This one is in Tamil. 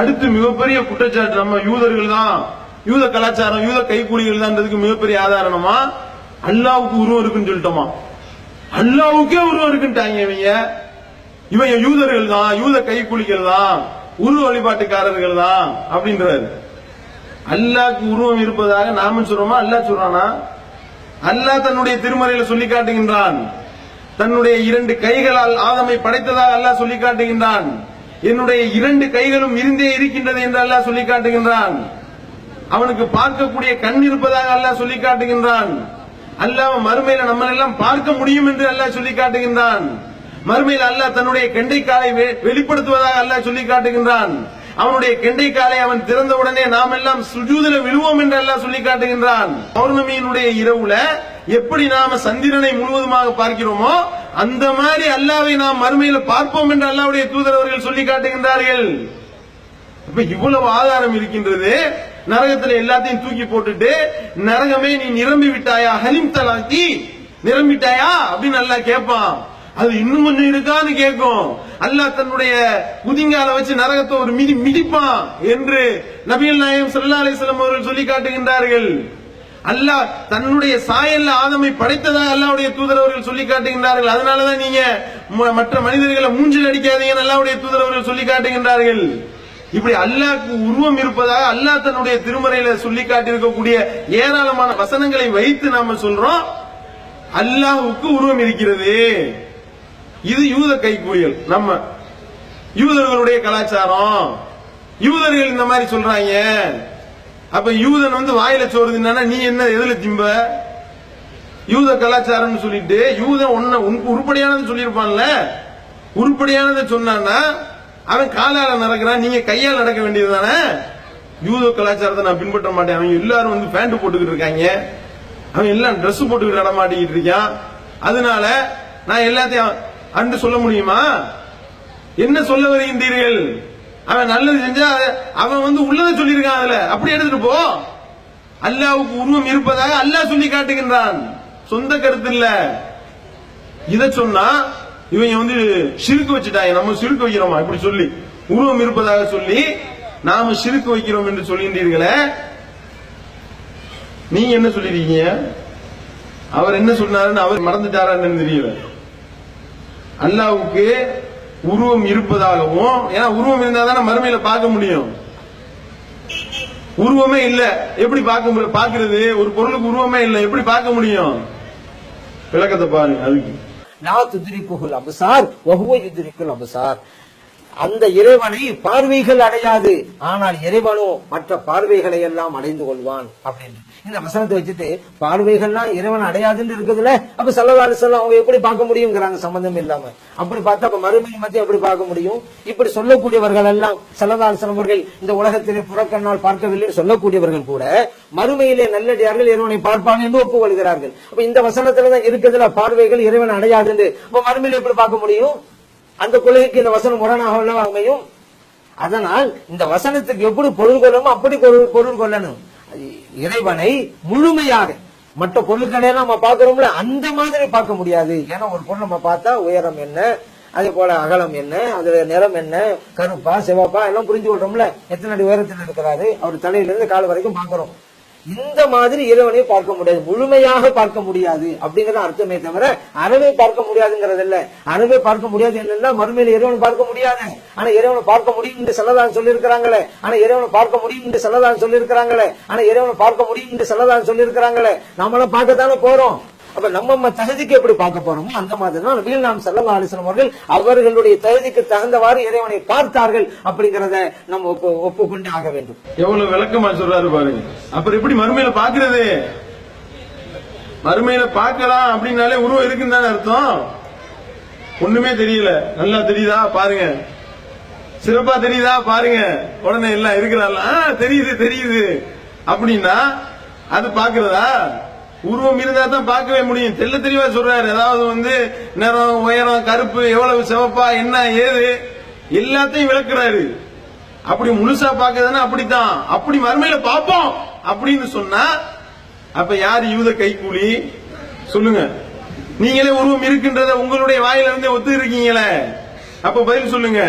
அடுத்து மிகப்பெரிய குற்றச்சாட்டு நம்ம யூதர்கள் தான் யூத கலாச்சாரம் யூத கைக்கூலிகள் தான்றதுக்கு மிகப்பெரிய ஆதாரணமா? அல்லாவுக்கு உருவம் இருக்குன்னு சொல்லிட்டோமா? அல்லாவுக்கே உருவம் இருக்குன்ட்டாங்க இவங்க. இவங்க யூதர்கள் தான் யூத கைக்கூலிகள் தான் உருவ வழிபாட்டுக்காரர்கள் தான் அப்படின்றாரு. அல்லாஹ்க்கு உருவம் இருப்பதாக நாம சொல்றோமா? அல்லாஹ் சொல்றானா? அல்லாஹ் தன்னுடைய திருமறையில சொல்லி காட்டுகின்றான். தன்னுடைய இரண்டு கைகளால் ஆதமை படைத்ததாக அல்லாஹ் சொல்லி காட்டுகின்றான். என்னுடைய இரண்டு கைகளும் இருந்தே இருக்கின்றது என்று அல்லாஹ் சொல்லி காட்டுகின்றான். அவனுக்கு பார்க்கக்கூடிய கண் இருப்பதாக அல்லாஹ் சொல்லி காட்டுகின்றான். அல்லாஹ் மறுமையில நம்ம எல்லாம் பார்க்க முடியும் என்று அல்லாஹ் சொல்லி காட்டுகின்றான். மறுமையில் அல்லாஹ் தன்னுடைய கெண்டைக்காலை வெ- வெளிப்படுத்துவதாக அல்லாஹ் சொல்லி காட்டுகின்றான். அவனுடைய கெண்டைக்காலை அவன் திறந்த உடனே நாம் எல்லாம் சுஜூதில விழுவோம் என்று அல்லாஹ் சொல்லி காட்டுகின்றான். பௌர்ணமியினுடைய இரவுல எப்படி நாம சந்திரனை முழுவதுமாக பார்க்கிறோமோ அந்த மாதிரி அல்லாவை நாம் மறுமையில் பார்ப்போம் என்று அல்லாவுடைய தூதர் அவர்கள் சொல்லி காட்டுகின்றார்கள். இப்ப இவ்வளவு ஆதாரம் இருக்கின்றது. நரகத்துல எல்லாத்தையும் தூக்கி போட்டுட்டு நரகமே நீ நிரம்பி விட்டாயா? ஹலிம் தலாக்கி நிரம்பிட்டாயா? அப்படின்னு நல்லா கேட்பான் அது இன்னும் கொஞ்சம் இருக்கான்னு கேட்கும் அல்லாஹ் தன்னுடைய குதிங்கால வச்சு நரகத்தை ஒரு மிதி மிதிப்பான் என்று நபிகள் நாயம் சல்லா அலிஸ்லாம் அவர்கள் சொல்லி காட்டுகின்றார்கள். அல்லாஹ் தன்னுடைய சாயல்ல ஆதமை படைத்ததாக அல்லாவுடைய தூதரவர்கள் சொல்லி காட்டுகின்றார்கள். அதனாலதான் நீங்க ம- மற்ற மனிதர்களை மூஞ்சில் அடிக்காதீங்கன்னு அல்லாவுடைய தூதரவர்கள் சொல்லி காட்டுகின்றார்கள். இப்படி அல்லாஹ்க்கு உருவம் இருப்பதாக அல்லாஹ் தன்னுடைய திருமறையில சொல்லி காட்டியிருக்கக்கூடிய ஏராளமான வசனங்களை வைத்து நாம சொல்றோம். அல்லாஹுக்கு உருவம் இருக்கிறது. இது யூத கைக்கூலிகள் நம்ம யூதர்களுடைய கலாச்சாரம். யூதர்கள் இந்த மாதிரி சொல்றாங்க. அப்ப யூதன் வந்து வாயில சோறு தின்னா நீ என்ன எதுல திம்ப? யூத கலாச்சாரம்னு சொல்லிட்டு யூதன் ஒன்ன உன் உருப்படியானது சொல்லியிருப்பான்ல? உருப்படியானதை சொன்னான்னா அவன் காலால நடக்கிறான் நீங்க கையால் நடக்க வேண்டியது தானே யூத கலாச்சாரத்தை நான் பின்பற்ற மாட்டேன். அவங்க எல்லாரும் வந்து பேண்ட் போட்டுக்கிட்டு இருக்காங்க. அவன் எல்லாம் ட்ரெஸ் போட்டுக்கிட்டு நடமாட்டிக்கிட்டு இருக்கான். அதனால நான் எல்லாத்தையும் அன்று சொல்ல முடியுமா? என்ன சொல்ல வருகின்றீர்கள் அவன் நல்லது செஞ்சா அவன் வந்து உள்ளதை சொல்லியிருக்கான் அதுல. அப்படி எடுத்துட்டு போ. அல்லாவுக்கு உருவம் இருப்பதாக அல்லாஹ் சொல்லி காட்டுகின்றான். சொந்த கருத்து இல்ல. இத சொன்னா இவங்க வந்து சிறுக்கு வச்சுட்டாங்க. நம்ம சிறுக்கு வைக்கிறோமா? இப்படி சொல்லி. உருவம் இருப்பதாக சொல்லி நாம சிறுக்கு வைக்கிறோம் என்று சொல்கின்றீர்களே. நீங்க என்ன சொல்லிருக்கீங்க? அவர் என்ன சொன்னாருன்னு அவர் மறந்துட்டாரான்னு தெரியல. அல்லாவுக்கு உருவம் இருப்பதாகவும் ஏன்னா உருவம் இருந்தா தானே மறுமையில பார்க்க முடியும். உருவமே இல்ல. எப்படி பார்க்க முடியும்? பார்க்கிறது ஒரு பொருளுக்கு உருவமே இல்ல. எப்படி பார்க்க முடியும்? விளக்கத்தை பாருங்க அதுக்கு. லா துதிரிக்குல் அபசார் வஹுவ துதிரிக்குள் அபசார் அந்த இறைவனை பார்வைகள் அடையாது. ஆனால் இறைவனோ மற்ற பார்வைகளை எல்லாம் அடைந்து கொள்வான் அப்படின்னு. இந்த வசனத்தை வச்சுட்டு பார்வைகள்லாம் இறைவன் அடையாதுன்னு இருக்குதுல அப்ப சல்லவாறு சொல்ல அவங்க எப்படி பார்க்க முடியுங்கிறாங்க? சம்பந்தம் இல்லாம. அப்படி பார்த்தா அப்ப மறுமையை மத்திய எப்படி பார்க்க முடியும்? இப்படி சொல்லக்கூடியவர்கள் எல்லாம் சல்லவாறு அவர்கள் இந்த உலகத்திலே புறக்கண்ணால் பார்க்கவில்லை சொல்லக்கூடியவர்கள் கூட மறுமையிலே நல்லடியார்கள் இறைவனை பார்ப்பாங்க என்று ஒப்புக்கொள்கிறார்கள். அப்ப இந்த வசனத்துலதான் இருக்குதுல பார்வைகள் இறைவன் அடையாதுன்னு. அப்ப மறுமையில எப்படி பார்க்க முடியும்? அந்த கொள்கைக்கு இந்த வசனம் முரணாக அமையும்? அதனால் இந்த வசனத்துக்கு எப்படி பொருள் கொள்ளணுமோ அப்படி பொருள் பொருள் கொள்ளணும். இறைவனை முழுமையாக மற்ற பொருட்களை நம்ம பார்க்கிறோம்ல அந்த மாதிரி பார்க்க முடியாது. ஏன்னா ஒரு பொருள் நம்ம பார்த்தா உயரம் என்ன அதே போல அகலம் என்ன அதுல நிறம் என்ன கருப்பா சிவப்பா எல்லாம் புரிஞ்சு கொள்றோம்ல. எத்தனை அடி உயரத்தில் இருக்கிறாரு? அவர் தலையிலிருந்து கால் வரைக்கும் பாக்குறோம் இந்த மாதிரி இறைவனை பார்க்க முடியாது. முழுமையாக பார்க்க முடியாது. அப்படிங்கறது அர்த்தமே தவிர அறவே பார்க்க முடியாதுங்கிறது இல்ல அறவே பார்க்க முடியாது என்னன்னா மறுமையில இறைவனை பார்க்க முடியாது. ஆனா இறைவனை பார்க்க முடியும் என்று சொல்லதான் சொல்லியிருக்கிறாங்களே. ஆனா இறைவனை பார்க்க முடியும் என்று சொல்லதான் சொல்லியிருக்கிறாங்களே. ஆனா இறைவனை பார்க்க முடியும் என்று சொல்லதான் சொல்லியிருக்கிறாங்களே. நாமெல்லாம் பார்க்கத்தானே போறோம். அப்ப நம்ம தகுதிக்கு எப்படி பார்க்க போறோமோ அந்த மாதிரி தான் நபிகள் நாம் செல்லல்லா அலிஸ்லாம் அவர்கள் அவர்களுடைய தகுதிக்கு தகுந்தவாறு இறைவனை பார்த்தார்கள் அப்படிங்கறத நம்ம ஒப்பு ஒப்புக்கொண்டு ஆக வேண்டும். எவ்வளவு விளக்கமா சொல்றாரு பாருங்க. அப்புறம் எப்படி மறுமையில பாக்குறது மறுமையில பார்க்கலாம் அப்படின்னாலே உருவம் இருக்குன்னு தானே அர்த்தம்? ஒண்ணுமே தெரியல. நல்லா தெரியுதா? பாருங்க. சிறப்பா தெரியுதா? பாருங்க. உடனே எல்லாம் இருக்கிறாள் தெரியுது தெரியுது. அப்படின்னா அது பாக்குறதா உருவம் இருந்தா தான் பார்க்கவே முடியும். தெள்ள தெளிவா சொல்றாரு. அதாவது வந்து நிறம் உயரம் கருப்பு எவ்வளவு சிவப்பா என்ன ஏது எல்லாத்தையும் விளக்குறாரு. அப்படி முழுசா பாக்குதுன்னா அப்படித்தான். அப்படி மறுமையில பார்ப்போம் அப்படின்னு சொன்னா அப்ப யார் யூத கைக்கூலி? சொல்லுங்க. நீங்களே உருவம் இருக்கின்றத உங்களுடைய வாயிலிருந்தே ஒத்து இருக்கீங்களே. அப்ப பதில் சொல்லுங்க.